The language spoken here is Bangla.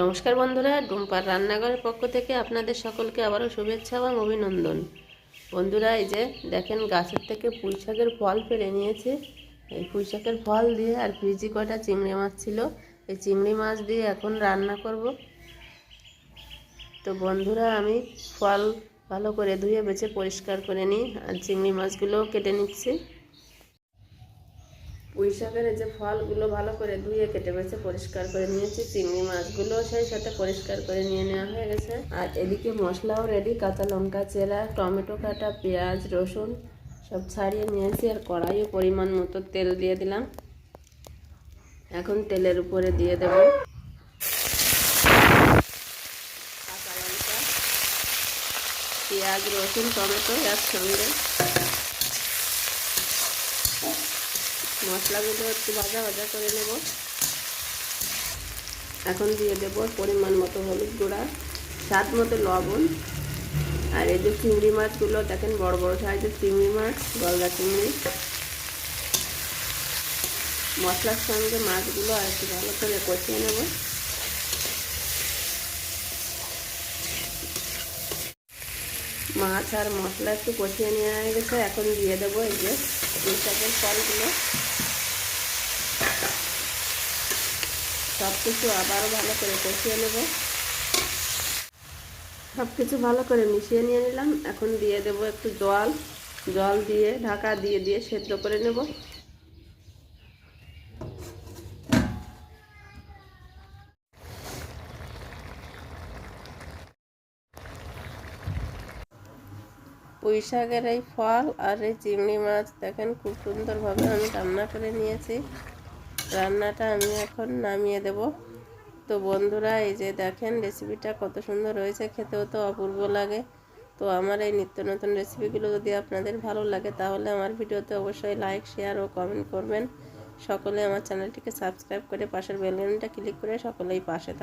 নমস্কার বন্ধুরা ডুম্পার রান্নাঘরের পক্ষ থেকে আপনাদের সকলকে আবারও শুভেচ্ছা এবং অভিনন্দন। বন্ধুরা, এই যে দেখেন গাছের থেকে পুঁই শাকের ফল ফেলে নিয়েছে। এই পুঁই শাকের ফল দিয়ে আর ফ্রিজি কটা চিংড়ি মাছ ছিল, এই চিংড়ি মাছ দিয়ে এখন রান্না করব। তো বন্ধুরা, আমি ফল ভালো করে ধুয়ে বেছে পরিষ্কার করে নিই, আর চিংড়ি মাছগুলোও কেটে নিচ্ছি। পুঁই শাকের যে ফলগুলো ভালো করে ধুয়ে কেটে বেছে পরিষ্কার করে নিয়েছি, চিংড়ি মাছগুলো সেই সাথে পরিষ্কার করে নিয়ে নেওয়া হয়ে গেছে। আর এদিকে মশলাও রেডি কাঁচা লঙ্কা, চেরা, টমেটো কাটা, পেঁয়াজ, রসুন সব ছাড়িয়ে নিয়েছি আর কড়াইয়ে পরিমাণ মতো তেল দিয়ে দিলাম। এখন তেলের উপরে দিয়ে দেব। পেঁয়াজ, রসুন, টমেটো একসঙ্গে। মশলাগুলো একটু ভাজা ভাজা করে নেব। এখন দিয়ে দেব পরিমাণ মতো হলুদ গুঁড়া, স্বাদ মতো লবণ। আর এই যে চিংড়ি মাছগুলো, দেখেন বড় বড় সাইজের চিংড়ি মাছ, গলদা চিংড়ি। মশলার সঙ্গে মাছগুলো আর একটু ভালো করে কষিয়ে নেব। মাছ আর মশলা একটু কষিয়ে নেওয়া গেছে। এখন দিয়ে দেবো এই যে চাপের ফলগুলো। সব কিছু আবারও ভালো করে কষিয়ে নেব। সব কিছু ভালো করে মিশিয়ে নিয়ে নিলাম। এখন দিয়ে দেবো একটু জল। জল দিয়ে, ঢাকা দিয়ে দিয়ে সেদ্ধ করে নেব। পুঁই শাকের এই ফল আর এই চিংড়ি মাছ দেখেন খুব সুন্দরভাবে আমি রান্না করে নিয়েছি। রান্নাটা আমি এখন নামিয়ে দেব। তো বন্ধুরা, এই যে দেখেন রেসিপিটা কত সুন্দর হয়েছে, খেতেও তো অপূর্ব লাগে। তো আমার এই নিত্য নতুন রেসিপিগুলো যদি আপনাদের ভালো লাগে, তাহলে আমার ভিডিওতে অবশ্যই লাইক শেয়ার ও কমেন্ট করবেন। সকলে আমার চ্যানেলটিকে সাবস্ক্রাইব করে পাশের বেলগুনটা ক্লিক করে সকলেই পাশে থাকবেন